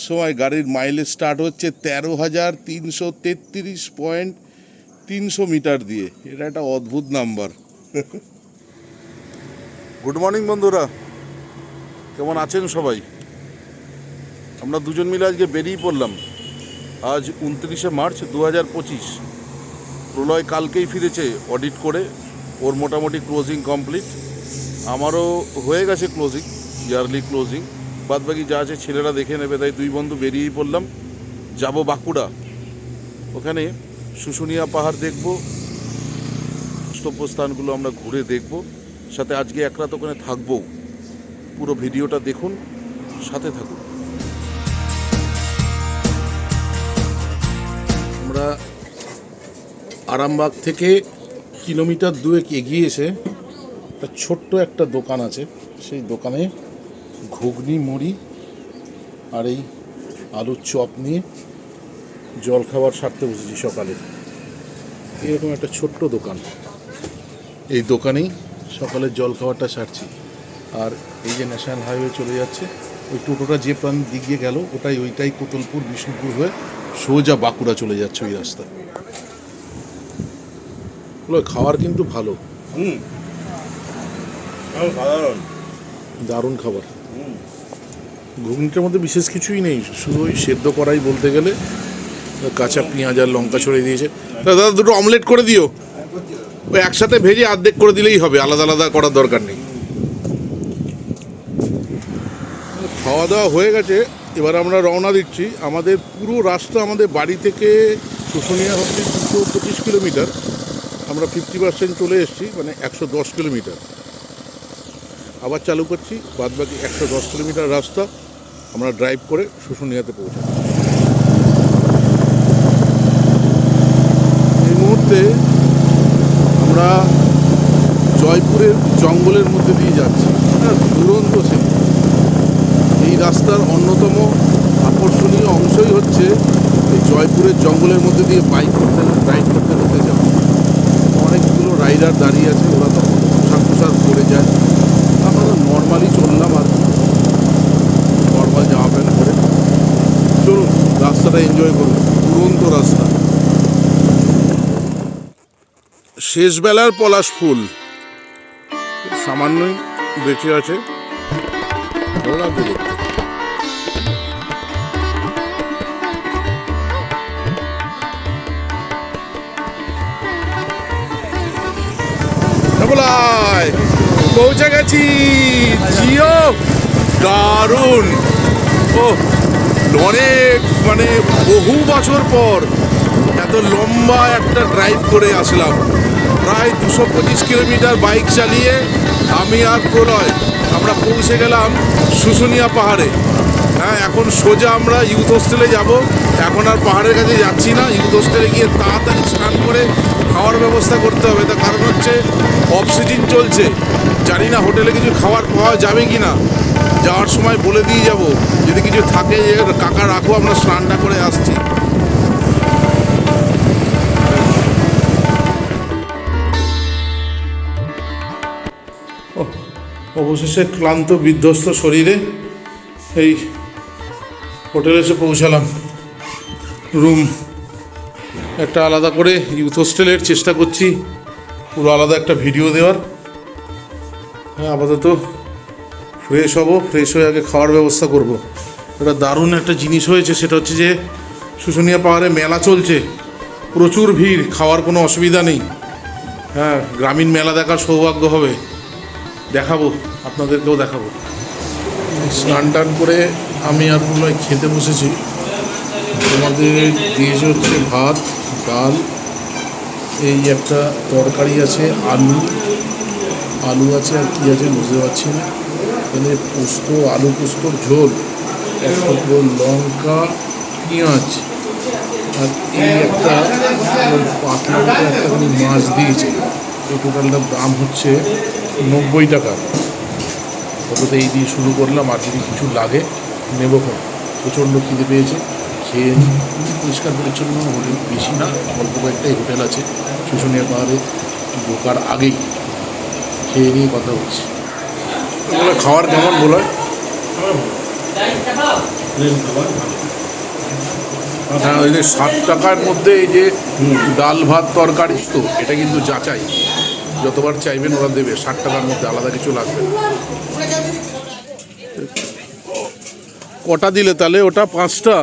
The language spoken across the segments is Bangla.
সময় গাড়ির মাইলেজ স্টার্ট হচ্ছে তেরো হাজার তিনশো তেত্রিশ পয়েন্ট তিনশো মিটার দিয়ে। এটা একটা অদ্ভুত নাম্বার। গুড মর্নিং বন্ধুরা। কেমন আছেন সবাই? আমরা দুজন মিলে আজকে বেরিয়ে পড়লাম। আজ উনত্রিশে মার্চ দু হাজার পঁচিশ। প্রলয় কালকেই ফিরেছে অডিট করে। ওর মোটামুটি ক্লোজিং কমপ্লিট আমারও হয়ে গেছে ক্লোজিং ইয়ারলি ক্লোজিং বাদ বাকি যা আছে ছেলেরা দেখে নেবে, তাই দুই বন্ধু বেরিয়েই পড়লাম। যাব বাঁকুড়া। ওখানে শুশুনিয়া পাহাড় দেখব স্থানগুলো আমরা ঘুরে দেখব, সাথে আজকে এক রাত ওখানে থাকব। পুরো ভিডিওটা দেখুন, সাথে থাকুন। আমরা আরামবাগ থেকে কিলোমিটার দুয়েক এগিয়ে এসে একটা ছোট্ট একটা দোকান আছে। সেই দোকানে ঘুগনি মুড়ি আর এই আলুর চপ নিয়ে জল খাবার সারতে বসেছি সকালে। এরকম একটা ছোট্ট দোকান। এই দোকানেই সকালের জল খাবারটা সারছি। আর এই যে ন্যাশনাল হাইওয়ে চলে যাচ্ছে ওই টোটোটা যে প্রাণ দিকে গেল ওটাই ওইটাই কোতলপুর বিষ্ণুপুর হয়ে সোজা বাঁকুড়া চলে যাচ্ছে ওই রাস্তা। খাবার কিন্তু ভালো। হুম। দারুণ খাবার। ঘুগনিটার মধ্যে বিশেষ কিছুই নেই, শুধু ওই সেদ্ধ করাই বলতে গেলে, কাঁচা পেঁয়াজ আর লঙ্কা ছড়িয়ে দিয়েছে। দাদা, দুটো অমলেট করে দিও। ওই একসাথে ভেজে অর্ধেক করে দিলেই হবে, আলাদা আলাদা করার দরকার নেই। খাওয়া দাওয়া হয়ে গেছে, এবার আমরা রওনা দিচ্ছি। আমাদের পুরো রাস্তা আমাদের বাড়ি থেকে শুশুনিয়া হচ্ছে দুশো পঁচিশ কিলোমিটার। আমরা ফিফটি পার্সেন্ট চলে এসেছি মানে একশো দশ কিলোমিটার। আবার চালু করছি বাদ বাকি একশো দশ কিলোমিটার রাস্তা আমরা ড্রাইভ করে শুশুনিয়াতে পৌঁছাবো। এই মুহূর্তে আমরা জয়পুরের জঙ্গলের মধ্যে দিয়ে যাচ্ছি। হ্যাঁ দুরন্ত সেই এই রাস্তার অন্যতম আকর্ষণীয় অংশই হচ্ছে এই জয়পুরের জঙ্গলের মধ্যে দিয়ে বাইক করতে রাইড করতে করতে যাওয়া। অনেকগুলো রাইডার দাঁড়িয়ে আছে, ওরা তখন পোশাক পোশাক পরে যায়। নর্মালি চললাম আর নর্মাল জামা প্যান্ট করে। চলুন, রাস্তাটা এনজয় করুন। দুরন্ত রাস্তা। শেষবেলার পলাশ ফুল। সামান্যই বেঁচে আছে। দেখতে। বলাই পৌঁছে গেছি। জিও, দারুণ। ও অনেক মানে বহু বছর পর এত লম্বা একটা ড্রাইভ করে আসলাম। প্রায় দুশো পঁচিশ কিলোমিটার বাইক চালিয়ে আমি আর প্রলয় আমরা পৌঁছে গেলাম শুশুনিয়া পাহাড়ে। হ্যাঁ এখন সোজা আমরা ইউথ হোস্টেলে যাব। এখন আর পাহাড়ের কাছে যাচ্ছি না। ইউথ হোস্টেলে গিয়ে তাড়াতাড়ি স্নান করে খাওয়ার ব্যবস্থা করতে হবে। তার কারণ হচ্ছে অফ সিজন চলছে। জানি না হোটেলে কিছু খাবার পাওয়া যাবে কি না। যাওয়ার সময় বলে দিয়ে যাব। যদি কিছু থাকে কাকা রাখো, আমরা স্নানটা করে আসছি। অবশেষে ক্লান্ত, বিধ্বস্ত শরীরে এই হোটেলে এসে পৌঁছালাম। রুম একটা আলাদা করে ইউথ হোস্টেলের চেষ্টা করছি। পুরো আলাদা একটা ভিডিও দেওয়ার। আপাতত ফ্রেশ হব ফ্রেশ হয়ে আগে খাওয়ার ব্যবস্থা করব। এটা দারুণ একটা জিনিস হয়েছে, সেটা হচ্ছে যে শুশুনিয়া পাহাড়ে মেলা চলছে। প্রচুর ভিড়, খাওয়ার কোনো অসুবিধা নেই। হ্যাঁ গ্রামীণ মেলা দেখার সৌভাগ্য হবে। দেখাবো, আপনাদেরকেও দেখাবো। স্নান টান করে আমি আর প্রলয় খেতে বসেছি। তোমাদের দিয়েছে হচ্ছে ভাত, ডাল, এই একটা তরকারি আছে, আলু। আলু আছে আর কী আছে বুঝতে পারছি না। এখানে পোস্ত, আলু পোস্তর ঝোল, এক টুকরো লঙ্কা, পেঁয়াজ আর এই একটা ওই পাতলা একটাখানি মাছ দিয়েছে। এই টোটালটার দাম হচ্ছে নব্বই টাকা। অতটা এই দিয়ে শুরু করলাম, আর যদি কিছু লাগে নেব প্রচণ্ড খিদে পেয়েছে, খেয়ে। পরিষ্কার পরিচ্ছন্ন, হোটেল বেশি না, অল্প কয়েকটাই হোটেল আছে। শুশুনিয়া পাহাড়ে ঢোকার আগেই। খেয়ে নিয়ে কথা বলছি। খাওয়ার কেমন বলো? হ্যাঁ ওই যে ষাট টাকার মধ্যে এই যে ডাল ভাত তরকারি, তো এটা কিন্তু যাচাই যতবার চাইবেন ওরা দেবে ষাট টাকার মধ্যে আলাদা কিছু লাগবে। কটা দিলে তাহলে? ওটা পাঁচটা?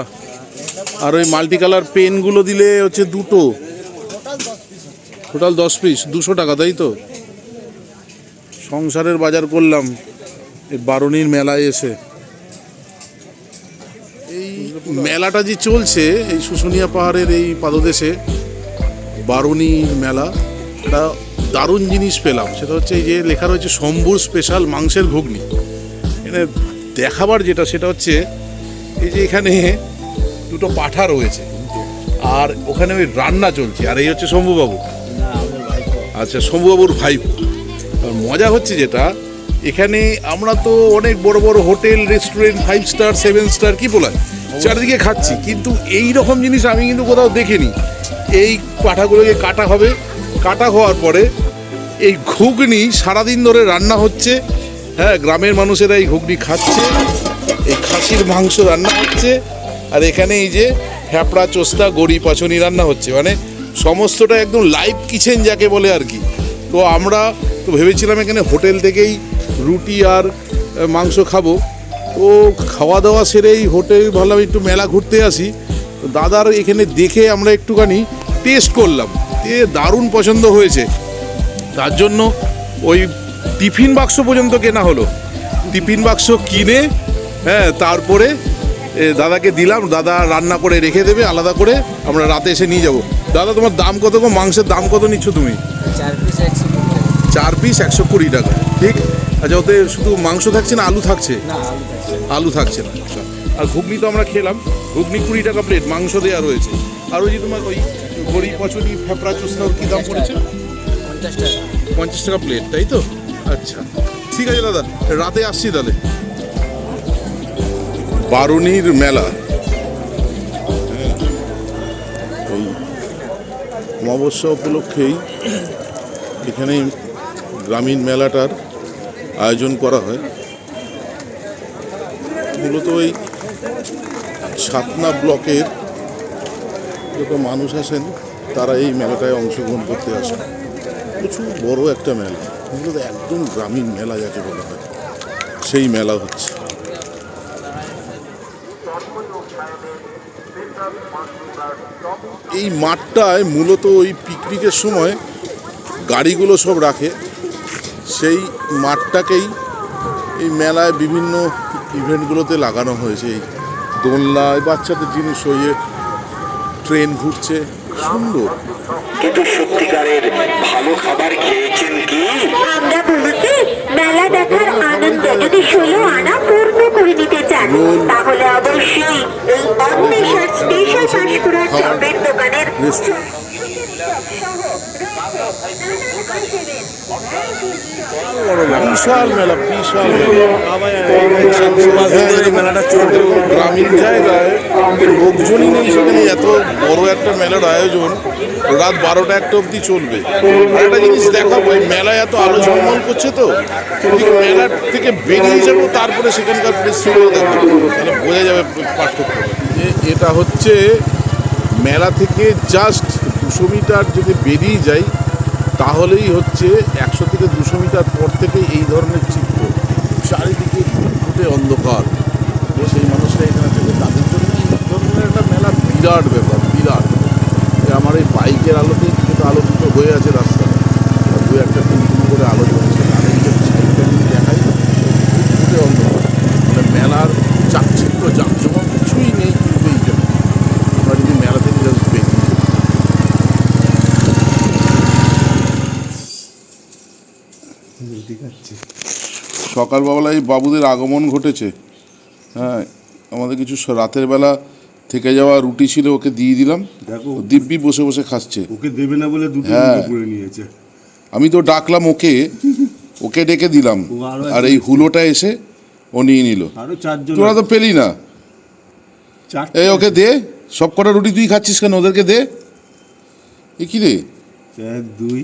আর ওই মাল্টি কালার পেনগুলো দিলে হচ্ছে দুটো। টোটাল দশ পিস দুশো টাকা, তাই তো? সংসারের বাজার করলাম এই বারুনির মেলায় এসে। এই মেলাটা যে চলছে এই শুশুনিয়া পাহাড়ের এই পাদদেশে বারুনি মেলা একটা দারুণ জিনিস পেলাম। সেটা হচ্ছে এই যে লেখা রয়েছে শম্ভুর স্পেশাল মাংসের ঘুগনি। এখানে দেখাবার যেটা সেটা হচ্ছে এই যে এখানে দুটো পাঠা রয়েছে আর ওখানে ওই রান্না চলছে। আর এই হচ্ছে শম্ভুবাবু। আচ্ছা শম্ভুবাবুর ভাইপো। আর মজা হচ্ছে যেটা এখানে আমরা তো অনেক বড় বড় hotel restaurant five star seven star কি বলা চারিদিকে খাচ্ছি কিন্তু এই রকম জিনিস আমি কিন্তু কোথাও দেখিনি। এই পাঠাগুলোকে কাটা হবে। কাটা হওয়ার পরে এই ঘুগনি সারাদিন ধরে রান্না হচ্ছে। হ্যাঁ গ্রামের মানুষেরা এই ঘুগনি খাচ্ছে এই খাসির মাংস রান্না হচ্ছে আর এখানে এই যে হ্যাপড়া চোস্তা গড়ি পাচনি রান্না হচ্ছে। মানে সমস্তটা একদম লাইভ কিচেন যাকে বলে আর কি। তো আমরা তো ভেবেছিলাম এখানে হোটেল থেকেই রুটি আর মাংস খাব। তো খাওয়া দাওয়া সেরেই হোটেল ভাবলাম একটু মেলা ঘুরতে আসি। দাদার এখানে দেখে আমরা একটুখানি টেস্ট করলাম। এ দারুণ পছন্দ হয়েছে। তার জন্য ওই টিফিন বাক্স পর্যন্ত কেনা হলো। টিফিন বাক্স কিনে হ্যাঁ তারপরে দাদাকে দিলাম। দাদা রান্না করে রেখে দেবে, আলাদা করে আমরা রাতে এসে নিয়ে যাব। দাদা, তোমার দাম কত গো? মাংসের দাম কত নিচ্ছ তুমি? চার পিস একশো কুড়ি। চার পিস একশো কুড়ি টাকা। ঠিক? আচ্ছা ওতে শুধু মাংস থাকছে না আলু থাকছে? আলু থাকছে না। আচ্ছা। আর ঘুগনি তো আমরা খেলাম। ঘুগনি কুড়ি টাকা প্লেট মাংস দেওয়া রয়েছে। আর ওই যে তোমার ওই গরিব পচনি ফেপড়া চুস্তার কী দাম পড়েছে? পঞ্চাশ টাকা। প্লেট তাই তো? আচ্ছা। ঠিক আছে দাদা রাতে আসছি তাহলে। বারুনির মেলা। হ্যাঁ, ওই অমাবস্যা উপলক্ষেই এখানে গ্রামীণ মেলাটার আয়োজন করা হয়। মূলত ওই সাতনা ব্লকের যত মানুষ আসেন তারা এই মেলাটায় অংশগ্রহণ করতে আসেন প্রচুর বড় একটা মেলা। মূলত একদম গ্রামীণ মেলা যাকে বলা হয়। সেই মেলা হচ্ছে। এই মাঠটায় মূলত ওই পিকনিকের সময় গাড়িগুলো সব রাখে। সেই মাঠটাকেই এই মেলায় বিভিন্ন ইভেন্টগুলোতে লাগানো হয়েছে। এই দোলনায় বাচ্চাদের জিনিস হয়ে ট্রেন ঘুরছে। সুন্দর। কিন্তু সত্যিকারের ভালো খাবার খেয়েছেন কি? আমরা বলি কি মেলা দেখার আনন্দ। যদি ষোলো আনা পূর্ণ করে নিতে চান তাহলে অবশ্যই এই অন্বেষণ স্পেশাল পাঁশকুড়ার চপের দোকানের বিশাল মেলা বিশাল মেলাটা চলবে গ্রামীণ জায়গায় লোকজনই নেই সেখানে। এত বড় একটা মেলার আয়োজন রাত বারোটা একটা অবধি চলবে। আর একটা জিনিস দেখাবো এই মেলায় এত আলো ঝলমল করছে তো মেলার থেকে বেরিয়ে যাব তারপরে সেখানকার পরিস্থিতি দেখাবো। তাহলে বোঝা যাবে পার্থক্য। এটা হচ্ছে মেলা থেকে জাস্ট দুশো মিটার যদি বেরিয়ে যাই তাহলেই হচ্ছে একশো থেকে দুশো মিটার পর থেকে এই ধরনের চিত্র চারিদিকে ঘুটে অন্ধকার। সেই মানুষরা এখানে থেকে। তাদের জন্য এই ধরনের একটা মেলা বিরাট ব্যাপার, বিরাট। আমার এই বাইকের আলোতেই কিন্তু আলোকিত হয়ে আছে রাস্তা আর দু একটা তিন তিন করে আলো জ্বলছে আর এই যে সাইডটা যদি দেখাই ঘুটে অন্ধকার মানে মেলার চাকচিক্য জাঁকজমক কিছুই নেই কিন্তু এইখানে আমরা যদি মেলা থেকে জাস্ট বেরিয়ে যাই। সকালবেলায় বাবুদের আগমন ঘটেছে। হ্যাঁ আমাদের কিছু রাতের বেলা থেকে যাওয়া রুটি ছিল ওকে দিয়ে দিলাম। দেখো। দিব্যি বসে বসে খাচ্ছে। ওকে দেবে না বলে দুটো হ্যাঁ। করে নিয়েছে। আমি তো ডাকলাম ওকে ওকে ডেকে দিলাম। আর এই হুলোটা এসে ও নিয়ে নিল। আরও চারজন তোরা তো পেলি না। এই ওকে দে সব কটা রুটি তুই খাচ্ছিস কেন? ওদেরকে দে। এ কি রে? দুই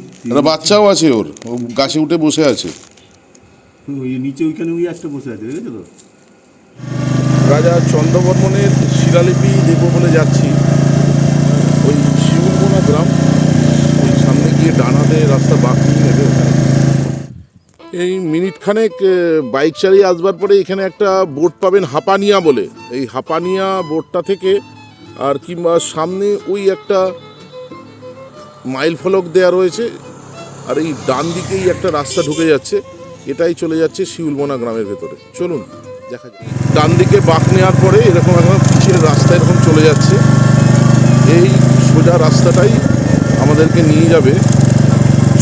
বাচ্চাও আছে ওর ও গাছে উঠে বসে আছে। রাজা চন্দ্রবর্মনের শিলালিপি দেব বলে যাচ্ছি। ওই শিবলবোনা গ্রাম, ওই সামনে গিয়ে ডানাতে রাস্তা বাঁক নেবে এই মিনিট খানেক বাইক চালিয়ে আসবার পরে এখানে একটা বোট পাবেন হাপানিয়া বলে। এই হাপানিয়া বোটটা থেকে আর কিংবা সামনে ওই একটা মাইল ফলক দেয়া রয়েছে, আর এই ডান দিকেই একটা রাস্তা ঢুকে যাচ্ছে। এটাই চলে যাচ্ছে শিউলবোনা গ্রামের ভেতরে। চলুন, দেখা যাক। ডান দিকে বাঁক নেওয়ার পরে এরকম একটা পিছের রাস্তা এরকম চলে যাচ্ছে। এই সোজা রাস্তাটাই আমাদেরকে নিয়ে যাবে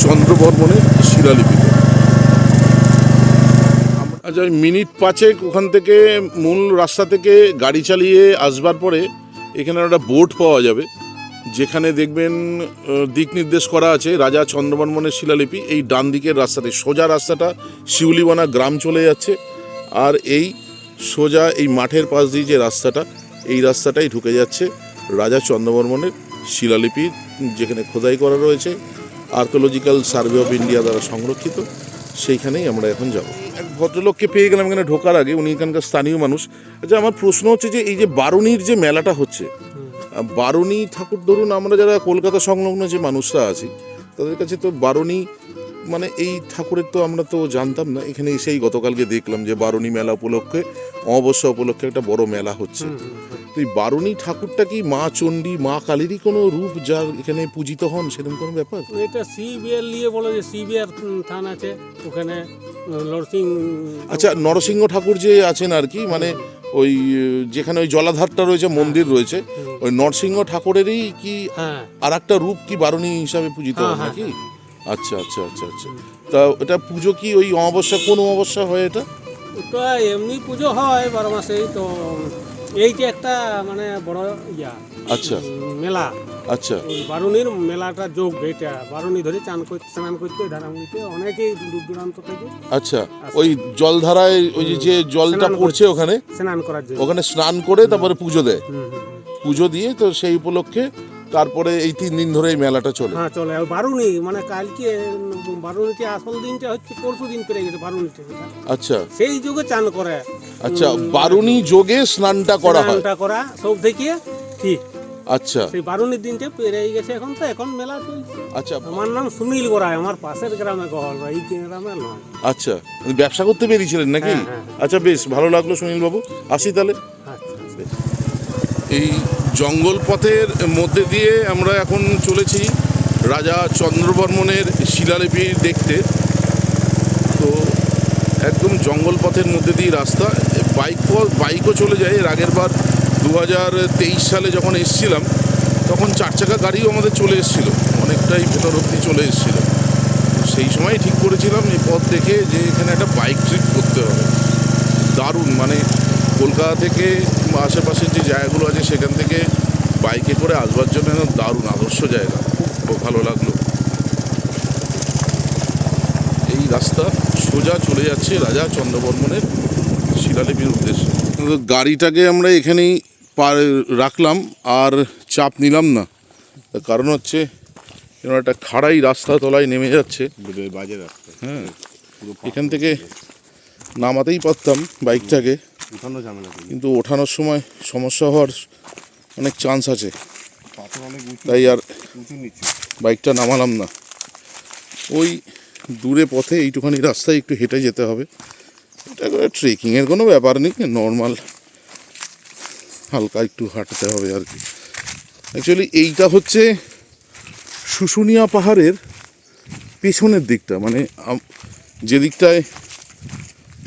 চন্দ্রবর্মনের শিলালিপিতে আচ্ছা মিনিট পাঁচেক ওখান থেকে মূল রাস্তা থেকে গাড়ি চালিয়ে আসবার পরে এখানে একটা বোট পাওয়া যাবে। যেখানে দেখবেন দিক নির্দেশ করা আছে রাজা চন্দ্রবর্মনের শিলালিপি। এই ডান দিকের রাস্তাতে সোজা রাস্তাটা শিউলিবানা গ্রাম চলে যাচ্ছে। আর এই সোজা, এই মাঠের পাশ দিয়ে যে রাস্তাটা, এই রাস্তাটাই ঢুকে যাচ্ছে রাজা চন্দ্রবর্মনের শিলালিপি, যেখানে খোদাই করা রয়েছে। আর্কোলজিক্যাল সার্ভে অফ ইন্ডিয়া দ্বারা সংরক্ষিত। সেইখানেই আমরা এখন যাব। এক ভদ্রলোককে পেয়ে গেলাম এখানে ঢোকার আগে। উনি এখানকার স্থানীয় মানুষ। আচ্ছা আমার প্রশ্ন হচ্ছে যে, এই যে বারুনির যে মেলাটা হচ্ছে বারুণী ঠাকুর ধরুন আমরা যারা কলকাতা সংলগ্ন যে মানুষরা আছি তাদের কাছে তো বারুণী মানে এই ঠাকুরের তো আমরা তো জানতাম না। এখানে এসেই গতকালকে দেখলাম যে বারুণী মেলা উপলক্ষে অমাবস্যা উপলক্ষে একটা বড় মেলা হচ্ছে। তো এই বারুণী ঠাকুরটা কি মা চণ্ডী মা কালীরই কোনো রূপ যার এখানে পূজিত হন? সেরকম কোনো ব্যাপার? এটা সিবিআর নিয়ে বলে যে সিবিআর থান আছে ওখানে লরসিং আচ্ছা নরসিংহ ঠাকুর যে আছেন আর কি মানে ওই যেখানে ওই জলাধারটা রয়েছে মন্দির রয়েছে ওই নরসিংহ ঠাকুরেরই কি হ্যাঁ। আর একটা রূপ কি বারুণী হিসাবে পূজিত হ্যাঁ, হয় হ্যাঁ, নাকি? আচ্ছা আচ্ছা আচ্ছা আচ্ছা। তা এটা পুজো কি ওই অমাবস্যা কোন অমাবস্যা হয় এটা? এমনি পুজো হয় বারো মাসেই। তো এই যে একটা মানে বড় ইয়া। আচ্ছা। মেলা। আচ্ছা। ওই বারুণীর মেলাটা যোগ এটা। বারুণী ধরে চান করতে স্নান করতে ধারামুড়িতে অনেকেই দূর দূরান্ত থেকে আচ্ছা। ওই জলধারায় ওই যে- জলটা পড়ছে ওখানে? স্নান করার জন্য। ওখানে স্নান করে তারপরে পুজো দেয়। পুজো দিয়ে তো সেই উপলক্ষে তারপরে এই তিন দিন ধরে এই মেলাটা চলে। হ্যাঁ চলে। আর বারুণী মানে কালকে বারুণীতে আসল দিনটা হচ্ছে পরশু দিন পেরে গেছে বারুণীতে আচ্ছা। সেই যুগে চান করে। আচ্ছা বারুণী যোগে স্নানটা করা হয়। স্নানটা করা সব থেকে ঠিক। আচ্ছা। সেই বারুণীর দিনটা পেরে গেছে এখন তো এখন মেলা চলছে। আচ্ছা। আমার নাম সুনীল গোড়ায় আমার পাশের গ্রামে গহল এই গ্রামে নয় আচ্ছা ব্যবসা করতে বেরিয়েছিলেন নাকি? হ্যাঁ, হ্যাঁ। আচ্ছা বেশ ভালো লাগল সুনীল বাবু। আসি তাহলে। আচ্ছা এই জঙ্গল পথের মধ্যে দিয়ে আমরা এখন চলেছি রাজা চন্দ্রবর্মনের শিলালিপি দেখতে। তো একদম জঙ্গল পথের মধ্যে দিয়ে রাস্তা বাইক বাইকও চলে যায়। এর আগের বার সালে যখন এসছিলাম, তখন চার চাকা গাড়িও আমাদের চলে এসেছিল, অনেকটাই ভেতর অব্দি চলে এসেছিল। সেই সময় ঠিক করেছিলাম এই পথ দেখে যে এখানে একটা বাইক ট্রিপ করতে হবে। দারুণ মানে কলকাতা থেকে আশেপাশের যে জায়গাগুলো আছে সেখান থেকে বাইকে করে আসবার জন্য দারুণ আদর্শ জায়গা, খুব ভালো লাগল। এই রাস্তা সোজা চলে যাচ্ছে রাজা চন্দ্রবর্মনের শিলালিপির উদ্দেশ্যে। গাড়িটাকে আমরা এখানেই পার রাখলাম আর চাপ নিলাম না। কারণ হচ্ছে এরকম একটা খাড়াই রাস্তা তলায় নেমে যাচ্ছে। বাজে রাস্তা। হ্যাঁ। এখান থেকে নামাতেই পারতাম বাইকটাকে। কিন্তু ওঠানোর সময় সমস্যা হওয়ার অনেক চান্স আছে। তাই আর বাইকটা নামালাম না। ওই দূরে পথে এইটুখানি রাস্তায় একটু হেঁটে যেতে হবে। এটা ট্রেকিংয়ের কোনো ব্যাপার নেই নর্মাল হালকা একটু হাঁটতে হবে আর কি। অ্যাকচুয়ালি এইটা হচ্ছে শুশুনিয়া পাহাড়ের পেছনের দিকটা। মানে যে দিকটায়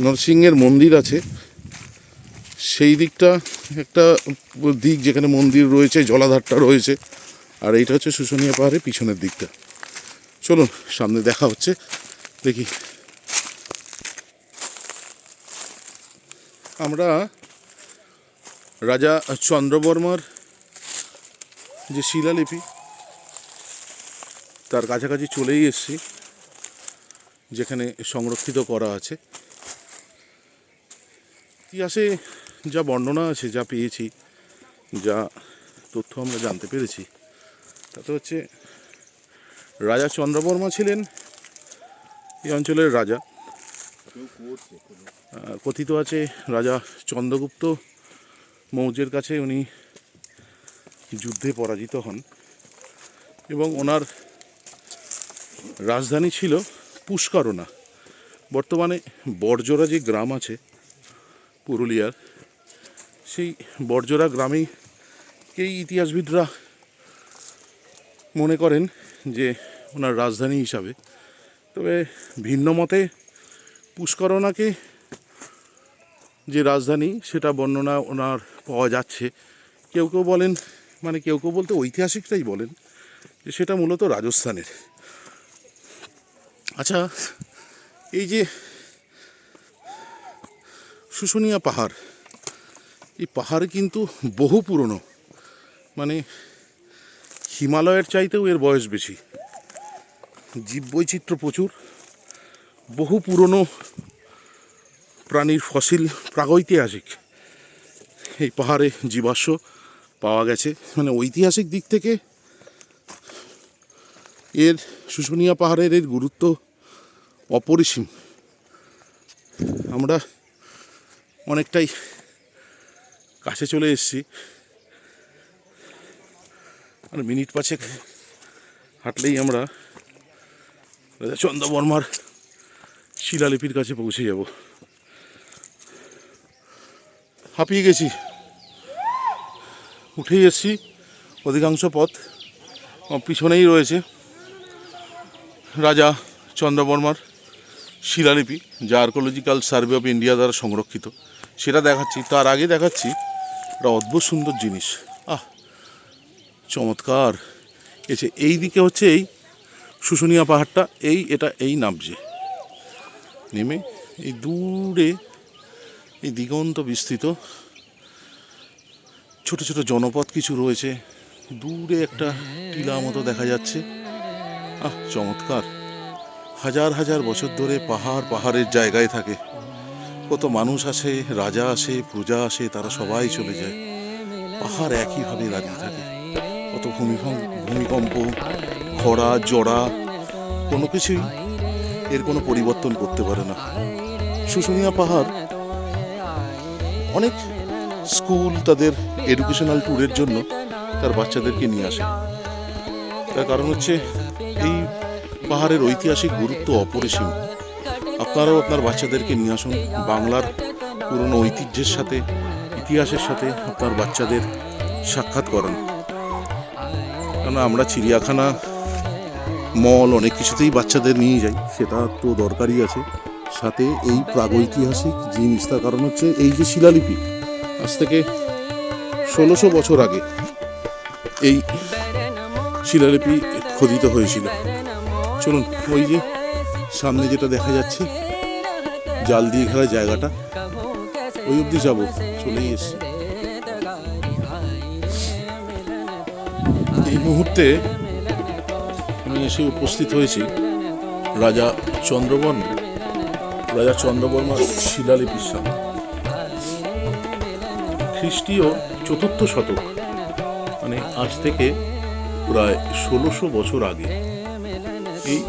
নরসিংহের মন্দির আছে, সেই দিকটা একটা দিক যেখানে মন্দির রয়েছে, জলাধারটা রয়েছে, আর এইটা হচ্ছে শুশুনিয়া পাহাড়ের পিছনের দিকটা। চলুন, সামনে দেখা হচ্ছে, দেখি। আমরা রাজা চন্দ্রবর্মার যে শিলালিপি, তার কাছাকাছি চলেই এসেছি, যেখানে সংরক্ষিত করা আছে। ইতিহাসে যা বর্ণনা আছে, যা পেয়েছি, যা তথ্য আমরা জানতে পেরেছি, তাতে হচ্ছে রাজা চন্দ্রবর্মা ছিলেন এই অঞ্চলের রাজা। কথিত আছে রাজা চন্দ্রগুপ্ত মৌজের কাছে উনি যুদ্ধে পরাজিত হন এবং ওনার রাজধানী ছিল পুষ্করণা। বর্তমানে বড়জোড়া যে গ্রাম আছে, পুরুলিয়ার, সেই বড়জোড়া গ্রামেই এই ইতিহাসবিদরা মনে করেন যে ওনার রাজধানী হিসাবে। তবে ভিন্ন মতে পুষ্করণাকে যে রাজধানী, সেটা বর্ণনা ওনার পাওয়া যাচ্ছে। কেউ কেউ বলেন মানে কেউ কেউ বলতে ঐতিহাসিকটাই বলেন যে সেটা মূলত রাজস্থানের। আচ্ছা এই যে শুশুনিয়া পাহাড়, এই পাহাড় কিন্তু বহু পুরনো। মানে হিমালয়ের চাইতেও এর বয়স বেশি। জীববৈচিত্র্য প্রচুর। বহু পুরনো প্রাণীর ফসিল প্রাগৈতিহাসিক। এই পাহাড়ে জীবাশ্ম পাওয়া গেছে। মানে ঐতিহাসিক দিক থেকে এর শুশুনিয়া পাহাড়ের এর গুরুত্ব অপরিসীম। আমরা অনেকটাই কাছে চলে এসেছি। আর মিনিট পাঁচেক হাঁটলেই আমরা রাজা চন্দ্রবর্মার শিলালিপির কাছে পৌঁছে যাব। হাঁপিয়ে গেছি। উঠেই এসছি। অধিকাংশ পথ পিছনেই রয়েছে রাজা চন্দ্রবর্মার শিলালিপি, যা আর্কোলজিক্যাল সার্ভে অফ ইন্ডিয়া দ্বারা সংরক্ষিত। সেটা দেখাচ্ছি, তার আগে দেখাচ্ছি একটা অদ্ভুত সুন্দর জিনিস। আহ, চমৎকার। এসে এই দিকে হচ্ছে এই শুশুনিয়া পাহাড়টা, এই, এটা এই নামছে। নেমে এই দূরে এই দিগন্ত বিস্তৃত। ছোট ছোট জনপদ কিছু রয়েছে। দূরে একটা টিলা মতো দেখা যাচ্ছে। আহ, চমৎকার। হাজার হাজার বছর ধরে পাহাড় পাহাড়ের জায়গায় থাকে। কত মানুষ আসে, রাজা আসে, প্রজা আসে, তারা সবাই চলে যায়। পাহাড় একইভাবে দাঁড়িয়ে থাকে। কত ভূমিকম্প ভূমিকম্প, খরা জড়া কোনো কিছুই এর কোনো পরিবর্তন করতে পারে না। শুশুনিয়া পাহাড় অনেক স্কুল তাদের এডুকেশনাল ট্যুরের জন্য তার বাচ্চাদেরকে নিয়ে আসে। তার কারণ হচ্ছে এই পাহাড়ের ঐতিহাসিক গুরুত্ব অপরিসীম। আপনারাও আপনার বাচ্চাদেরকে নিয়ে আসুন। বাংলার পুরনো ঐতিহ্যের সাথে, ইতিহাসের সাথে আপনার বাচ্চাদের সাক্ষাৎ করান। কারণ আমরা চিড়িয়াখানা, মল অনেক কিছুতেই বাচ্চাদের নিয়ে যাই, সেটা তো দরকারই আছে। সাথে এই প্রাগৈতিহাসিক জিনিস, তার কারণ হচ্ছে এই যে শিলালিপি আজ থেকে ষোলোশো বছর আগে এই শিলালিপি খোদিত হয়েছিল। চলুন, ওই যে সামনে যেটা দেখা যাচ্ছে, জাল দিয়ে ঘেরা জায়গাটা, ওই অবধি যাব, চলেই এসছি। এই মুহূর্তে আমি এসে উপস্থিত হয়েছি রাজা চন্দ্রবর্ম, রাজা চন্দ্রবর্মার শিলালিপির সামনে। খ্রিস্টীয় চতুর্থ শতক মানে আজ থেকে প্রায় ষোলোশো বছর আগে এই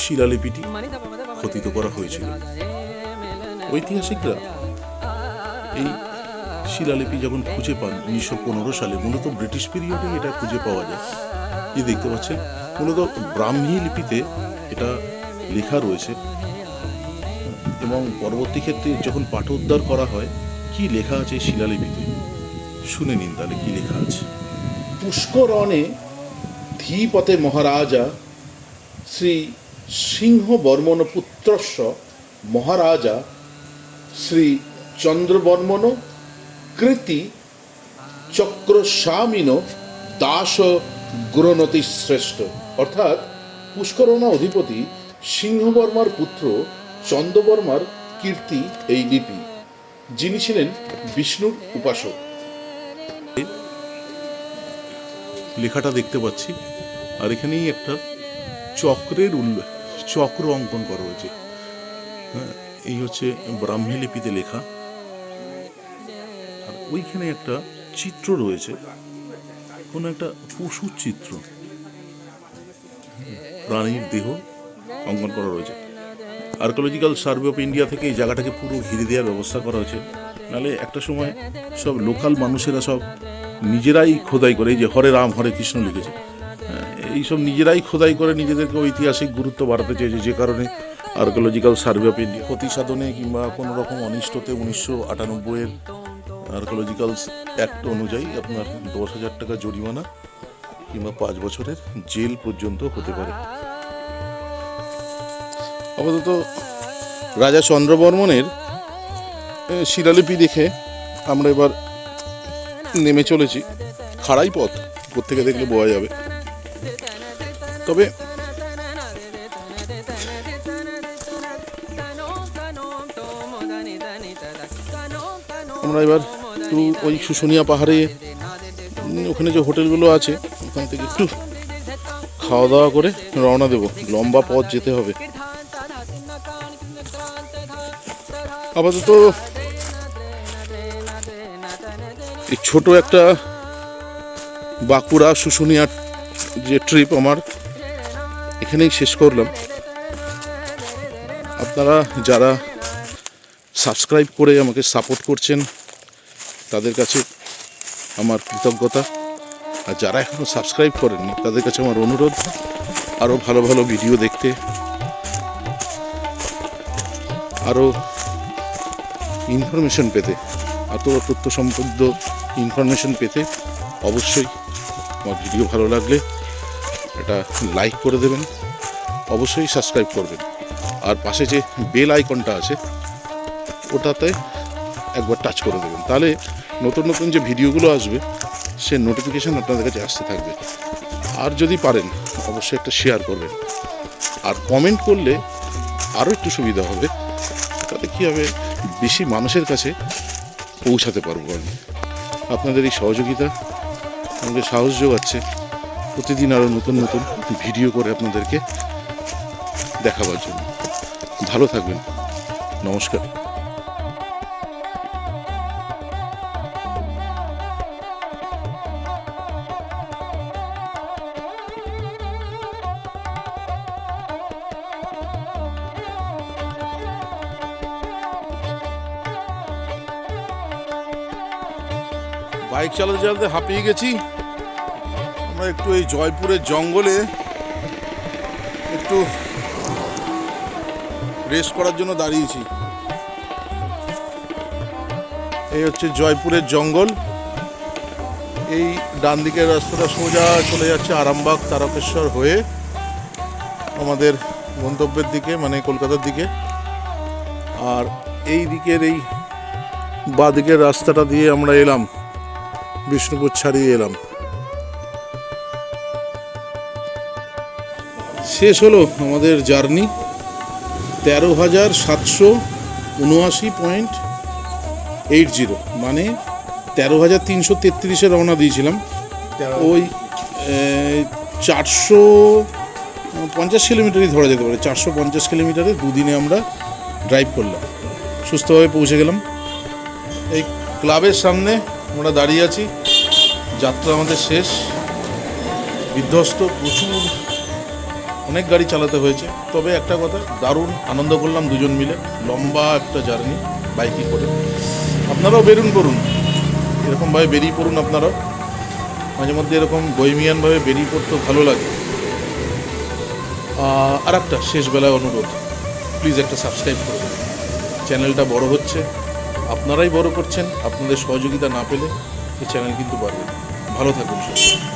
শিলালিপিটি খতিত করা হয়েছিল। ঐতিহাসিকরা এই শিলালিপি যখন খুঁজে পান উনিশশো পনেরো সালে, মূলত ব্রিটিশ পিরিয়ডে এটা খুঁজে পাওয়া যায়। এই দেখতে পাচ্ছেন, মূলত ব্রাহ্মী লিপিতে এটা লেখা রয়েছে। এবং পরবর্তী ক্ষেত্রে যখন পাঠোদ্ধার করা হয় কি লেখা আছে শিলালিপিতে? শুনে নিন তাহলে কি লেখা আছে। পুষ্করণে ধীপতে মহারাজা শ্রী সিংহ বর্মণ পুত্রস্য মহারাজা শ্রী চন্দ্রবর্মণ কৃতি চক্রস্বামিন দাস গ্রণতি শ্রেষ্ঠ। অর্থাৎ পুষ্করণা অধিপতি সিংহবর্মার পুত্র চন্দ্রবর্মার কীর্তি এই লিপি। যিনি ছিলেন বিষ্ণুর উপাসক। লেখাটা দেখতে পাচ্ছি, আর এখানেই একটা চক্রের উল্লেখ চক্র অঙ্কন করা হয়েছে। হ্যাঁ এই হচ্ছে ব্রাহ্মী লিপিতে লেখা। আর ওইখানে একটা চিত্র রয়েছে, কোনো একটা পশুর চিত্র। প্রাণীর দেহ অঙ্কন করা রয়েছে। আর্কোলজিক্যাল সার্ভে অফ ইন্ডিয়া থেকে এই জায়গাটাকে পুরো ঘিরে দেওয়ার ব্যবস্থা করা হয়েছে। নাহলে একটা সময় সব লোকাল মানুষেরা সব নিজেরাই খোদাই করে, এই যে হরে রাম, হরে কৃষ্ণ লিখেছে। এইসব নিজেরাই খোদাই করে নিজেদেরকে ঐতিহাসিক গুরুত্ব বাড়াতে চেয়েছে, যে কারণে আর্কোলজিক্যাল সার্ভে অফ ইন্ডিয়া ক্ষতি সাধনে কিংবা কোনো রকম অনিষ্টতে উনিশশো আটানব্বইয়ের আর্কোলজিক্যাল অ্যাক্ট অনুযায়ী আপনার দশ হাজার টাকা জরিমানা কিংবা পাঁচ বছরের জেল পর্যন্ত হতে পারে। আপাতত রাজা চন্দ্রবর্মনের শিলালিপি দেখে আমরা এবার নেমে চলেছি। খাড়াই পথ থেকে দেখলে বোঝা যাবে। তবে আমরা এবার একটু ওই শুশুনিয়া পাহাড়ে ওখানে যে হোটেলগুলো আছে, ওখান থেকে একটু খাওয়া দাওয়া করে রওনা দেব। লম্বা পথ যেতে হবে। আপাতত এই ছোট একটা বাঁকুড়া শুশুনিয়া যে ট্রিপ আমার, এখানেই শেষ করলাম। আপনারা যারা সাবস্ক্রাইব করে আমাকে সাপোর্ট করছেন, তাদের কাছে আমার কৃতজ্ঞতা। আর যারা এখনও সাবস্ক্রাইব করেননি, তাদের কাছে আমার অনুরোধ আরও ভালো ভালো ভিডিও দেখতে আরও ইনফরমেশন পেতে এত তথ্য সম্বদ্ধ ইনফরমেশন পেতে অবশ্যই আমার ভিডিও ভালো লাগলে এটা লাইক করে দেবেন, অবশ্যই সাবস্ক্রাইব করবেন। আর পাশে যে বেল আইকনটা আছে, ওটাতে একবার টাচ করে দেবেন। তাহলে নতুন নতুন যে ভিডিওগুলো আসবে, সে নোটিফিকেশান আপনাদের কাছে আসতে থাকবে। আর যদি পারেন, অবশ্যই একটা শেয়ার করবেন। আর কমেন্ট করলে আরও একটু সুবিধা হবে। তাতে কীভাবে বেশি মানুষের কাছে পৌঁছাতে পারব আমি। আপনাদের এই সহযোগিতা আমাদের সাহস যোগাচ্ছে। প্রতিদিন আরও নতুন নতুন ভিডিও করে আপনাদেরকে দেখাবার জন্য। ভালো থাকবেন। নমস্কার। বাইক চালাতে চালাতে হাঁপিয়ে গেছি। আমরা একটু এই জয়পুরের জঙ্গলে একটু রেস্ট করার জন্য দাঁড়িয়েছি। এই হচ্ছে জয়পুরের জঙ্গল। এই ডান দিকের রাস্তাটা সোজা চলে যাচ্ছে আরামবাগ তারকেশ্বর হয়ে আমাদের গন্তব্যের দিকে মানে কলকাতার দিকে। আর এই দিকের এই বাঁ দিকের রাস্তাটা দিয়ে আমরা এলাম। বিষ্ণুপুর ছাড়িয়ে এলাম। শেষ হলো আমাদের জার্নি। তেরো হাজার সাতশো উনআশি পয়েন্ট এইট জিরো মানে তেরো হাজার তিনশো তেত্রিশে রওনা দিয়েছিলাম। ওই চারশো পঞ্চাশ কিলোমিটারই ধরা যেতে পারে চারশো পঞ্চাশ কিলোমিটারে দুদিনে আমরা ড্রাইভ করলাম। সুস্থভাবে পৌঁছে গেলাম। এই ক্লাবের সামনে আমরা দাঁড়িয়ে আছি। যাত্রা আমাদের শেষ। বিধ্বস্ত, প্রচুর, অনেক গাড়ি চালাতে হয়েছে। তবে একটা কথা, দারুণ আনন্দ করলাম দুজন মিলে। লম্বা একটা জার্নি বাইকে করে। আপনারাও বেরুন করুন এরকমভাবে বেরিয়ে পড়ুন আপনারাও। মাঝে মধ্যে এরকম বইমিয়ানভাবে বেরিয়ে পড়তেও ভালো লাগে। আর একটা শেষবেলায় অনুরোধ। প্লিজ একটা সাবস্ক্রাইব করুন চ্যানেলটা বড় হচ্ছে। আপনারাই বড় করছেন। আপনাদের সহযোগিতা না পেলে এই চ্যানেল কিন্তু বাড়বে ভালো থাকুন সবাই।